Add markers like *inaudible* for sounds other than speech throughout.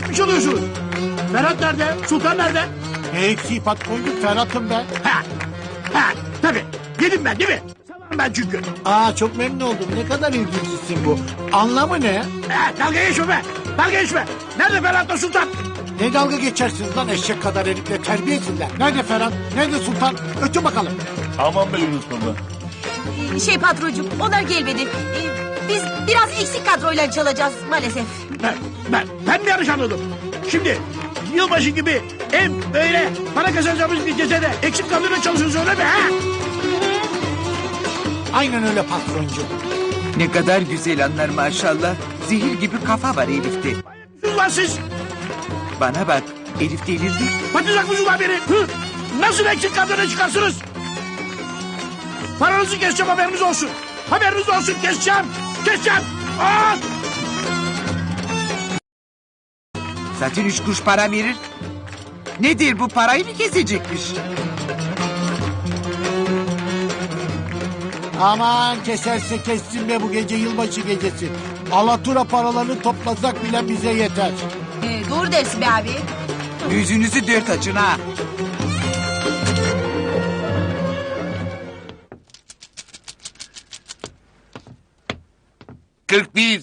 Mi çalıyorsunuz? Ferhat nerede? Sultan nerede? Ne eksiği patroncu Ferhat'ım ben. Ha, ha, tabii. Yedim ben değil mi? Salam ben çünkü. Aa çok memnun oldum. Ne kadar ilginçsin bu. Anlamı ne? Ha, dalga geçme be. Dalga geçme. Nerede Ferhat'la Sultan? Ne dalga geçersiniz lan eşek kadar herifle terbiyesizler. Nerede Ferhat? Nerede Sultan? Ötün bakalım. Aman be Yunus baba. Şey patrocuğum onlar gelmedi. Ee, biz biraz eksik kadroyla çalacağız maalesef. Ben, ben, ben mi yanlış anladım? Şimdi yılbaşı gibi hem böyle para kazanacağımız bir gecede eksik kadroyla çalışıyoruz öyle mi ha? Aynen öyle patroncu. Ne kadar güzel anlar maşallah. Zehir gibi kafa var Elif'te. Sus lan siz. Bana bak Elif delirdi. Batacak mısınız lan beni? Hı? Nasıl eksik kadroyla çıkarsınız? Paranızı keseceğim haberiniz olsun. Haberiniz olsun keseceğim. Keseceğim. Aa! Zaten üç kuruş para verir. Nedir bu parayı mı kesecekmiş? Aman keserse kessin be bu gece yılbaşı gecesi. Alatura paralarını toplasak bile bize yeter. Ee, doğru dersin be abi. Yüzünüzü dört açın ha. Kırk bir.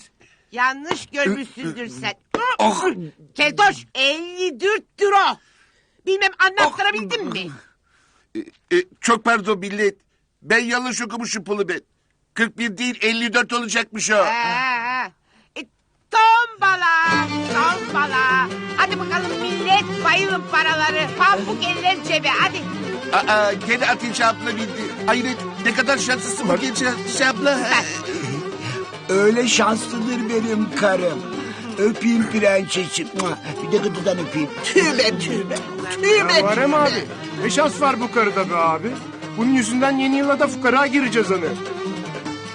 Yanlış görmüşsündür sen. Oh. Keltoş 54 euro. Bilmem anlattırabildim mi? E, çok pardon millet. Ben yanlış okumuşum pulu ben. 41 değil 54 olacakmış o. Ha, e, tombala, tombala. Hadi bakalım millet bayılın paraları. Pambuk eller cebe hadi. Aa, gene Hatice abla bildi. Hayret ne kadar şanslısın bu genç Hatice abla. *laughs* Öyle şanslıdır benim karım. Öpeyim prensesim. Bir de gıdıdan öpeyim. Tübe tübe. Tübe Muharrem abi. Ne şans var bu karıda be abi. Bunun yüzünden yeni yıla da fukara gireceğiz hani.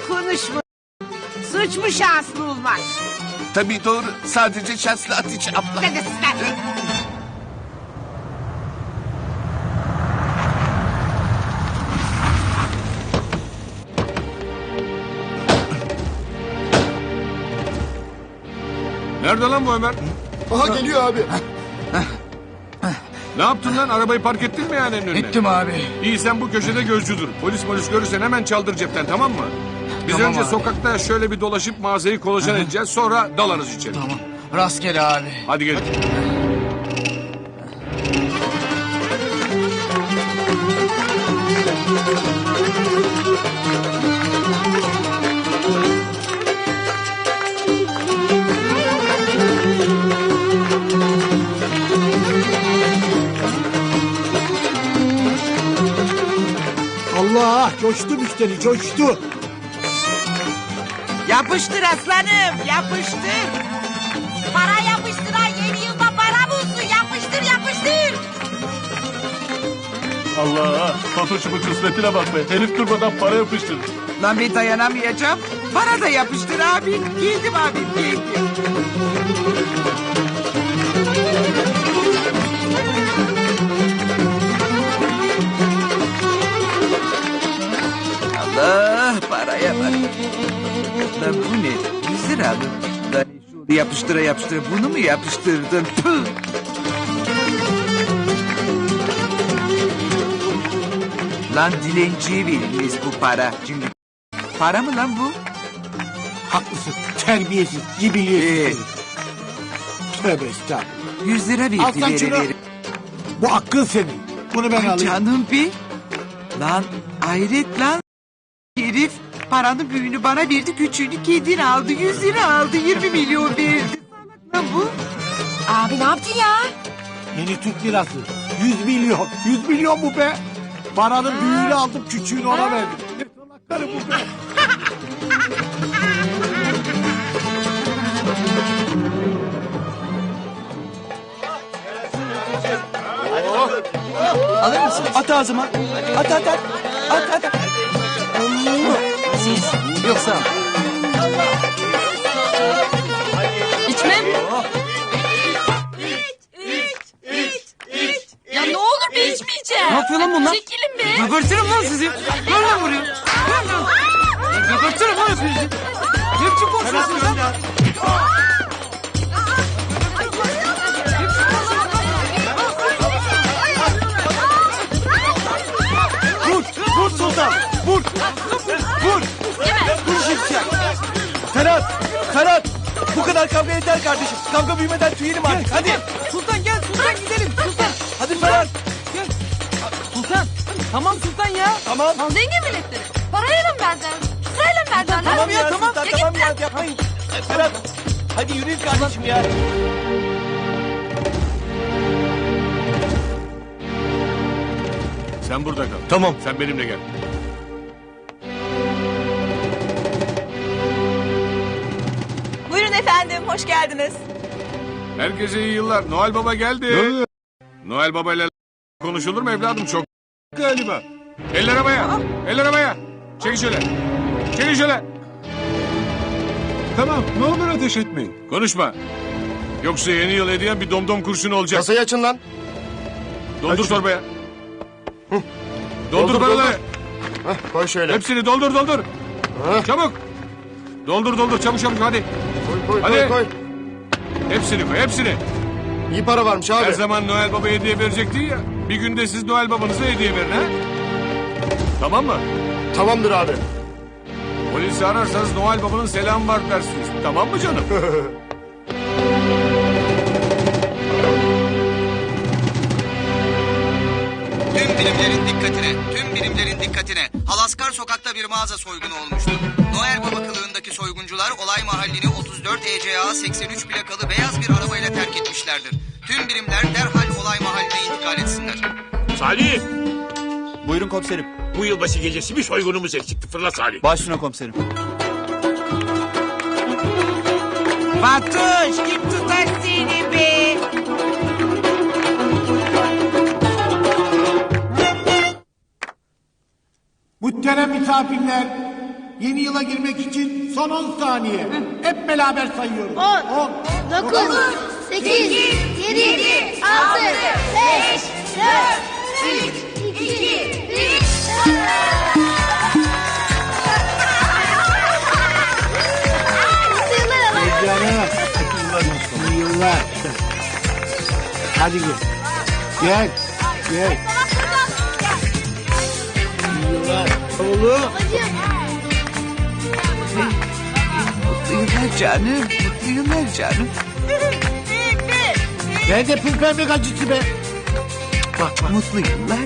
Konuşma. Suç mu şanslı olmak? Tabii doğru. Sadece şanslı Hatice abla. Ne de sizler. Nerede lan bu Ömer? Aha geliyor abi. Ne yaptın lan? Arabayı park ettin mi yani önüne? Ettim abi. İyi sen bu köşede gözcü dur. Polis polis görürsen hemen çaldır cepten tamam mı? Biz Tamam önce abi. sokakta şöyle bir dolaşıp mağazayı kolaçan edeceğiz. Sonra dalarız içeri. Tamam. Rastgele abi. Hadi gelin. Coştu müşteri coştu. Yapıştır aslanım yapıştır. Para yapıştıran yeni yılda para bulsun. Yapıştır yapıştır. Allah Fatoş'umun kısmetine bak be. Herif durmadan para yapıştırdı. Lan ben dayanamayacağım. Bana da yapıştır abi. Geldim abi geldim. Lan bu ne? Yüz lira mı? Lan şunu yapıştıra yapıştıra bunu mu yapıştırdın? Püh! Lan dilenciye verilmez bu para. Şimdi para mı lan bu? Haklısın terbiyesiz. Ee? herif. Tövbe estağfurullah. Yüz lira verdi Al sen şunu. vere. Bu hakkın senin. Bunu ben Ay alayım. canım bir. Lan hayret lan. Herif paranın büyüğünü bana verdi küçüğünü kendin aldı. Yüz lira aldı yirmi milyon verdi. Salak lan bu. Abi ne yaptın ya? Yeni Türk lirası. 100 milyon. 100 milyon bu be. Paranın büyüğünü aldım küçüğünü ona verdim. Ne salak karı bu be. Alır mısın? At ağzıma. At at at. At at at. Siz. Yoksa. İçmem. Ya ne olur bir içmeyeceğim. Ne yapıyor lan bunlar? Çekilin be. Gebertirim lan sizi. Lan lan vuruyor. Lan lan. Gebertirim lan sizi. Ferhat bu kadar kavga yeter kardeşim. Kavga büyümeden tüyelim artık hadi. Sultan gel Sultan gidelim Sultan. Hadi Ferhat. Sultan. Tamam Sultan ya. Tamam. Zengin milletleri. Parayla mı benden? Sırayla mı benden? Tamam ya tamam. Sultan Ya tamam ya yapmayın. Ferhat hadi yürüyün kardeşim ya. Sen burada kal. Tamam. Sen benimle gel. Hoş geldiniz. Herkese iyi yıllar. Noel Baba geldi. Noel Baba ile konuşulur mu evladım? Çok galiba. Eller havaya. Eller havaya. Çekin şöyle. Çekin şöyle. Tamam. Ne olur ateş etmeyin. Konuşma. Yoksa yeni yıl hediyen bir domdom kurşunu olacak. Kasayı açın lan. Doldur torbaya. Doldur Doldur, paraları. Koy şöyle. Hepsini doldur doldur. Çabuk. Doldur doldur çabuk çabuk hadi. Koy Hadi. Hepsini koy hepsini. İyi para varmış abi. Her zaman Noel Baba hediye verecektin ya. Bir günde siz Noel Baba'nıza hediye verin ha. Tamam mı? Tamamdır abi. Polisi ararsanız Noel Baba'nın selamı var dersiniz. Tamam mı canım? *laughs* Tüm birimlerin dikkatine, tüm birimlerin dikkatine. Halaskar sokakta bir mağaza soygunu olmuştur. Baba kılığındaki soyguncular olay mahallini 34 ECA 83 plakalı beyaz bir arabayla terk etmişlerdir. Tüm birimler derhal olay mahalline intikal etsinler. Salih Buyurun komiserim. bu yılbaşı gecesi bir soygunumuz eksikti. Fırla Salih. Başüstüne komiserim. Fatoş kim tutar seni be? Muhterem misafirler, yeni yıla girmek için son 10 saniye. Hep beraber sayıyoruz. 10, 9, 8, 7, 6, 5, 4, 3, 2, 1. Canım. İyi yıllar. Hadi gel. Gel. Gel. İyi yıllar. Oğlum. Yıllar canım. Mutlu yıllar canım. Nerede pul pembe gacısı be? Bak bak. Mutlu yıllar.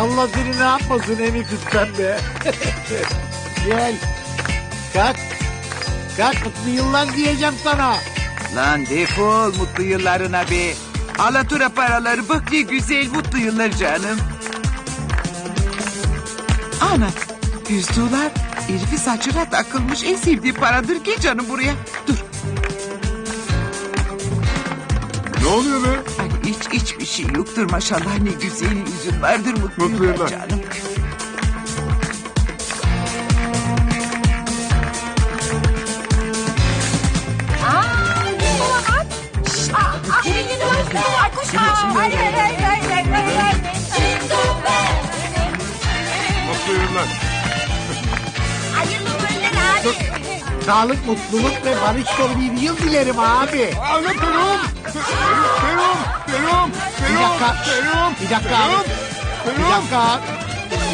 Allah seni ne yapmasın emi kız pembe. *laughs* Gel. Kalk. Kalk mutlu yıllar diyeceğim sana. Lan defol mutlu yıllarına be. Alatura paraları bak ne güzel mutlu yıllar canım. Ana yüz dolar herifi saçına takılmış en sevdiği paradır gel canım buraya. Dur ne oluyor be? ay hiç hiçbir şey yoktur maşallah ne güzel yüzün vardır mutlu, Mutlu yıllar. canım. Sağlık, mutluluk ve barış dolu bir yıl dilerim abi. Anne Perum. Perum. Perum. Bir dakika. Bir dakika abi. Bir dakika.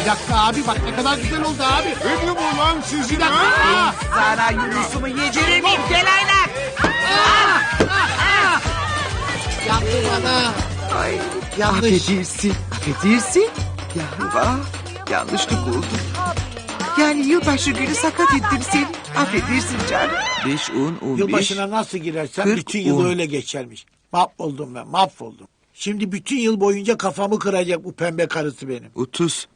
Bir dakika abi bak ne kadar güzel oldu abi. Benim ulan sizin Bir dakika. Aa, Sana Yunus'umu yediremeyim gel aynak. Yandı bana. Ay Yanlış. affedersin. Affedersin. Ya vah yanlışlık oldu. Yani yılbaşı günü sakat ettim seni. Affedersin canım. 5, 10, 15. Yılbaşına nasıl girersen Kırk, bütün yıl on. öyle geçermiş. Mahvoldum ben mahvoldum. Şimdi bütün yıl boyunca kafamı kıracak bu pembe karısı benim. 30.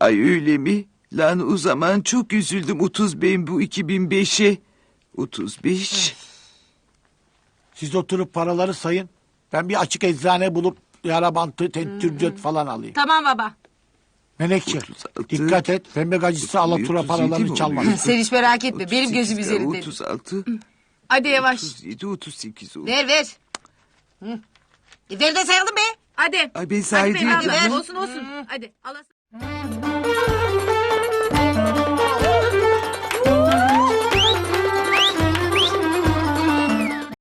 Ay öyle mi? Lan o zaman çok üzüldüm 30 ben bu 2005'e. 35. Siz oturup paraları sayın. Ben bir açık eczane bulup yara bantı, tentürdöt falan alayım. Tamam baba. 36, dikkat et. Pembe gacısı alatura 37 mi paralarını çalmasın. Sen hiç merak etme, benim 38 gözüm üzerinde. 36. Hadi yavaş. 37, 38 oldu. Ver ver. Hı. E, ver de sayalım be. Hadi. Ay ben saydım. Hadi ver. Olsun olsun. Hadi. Alasın.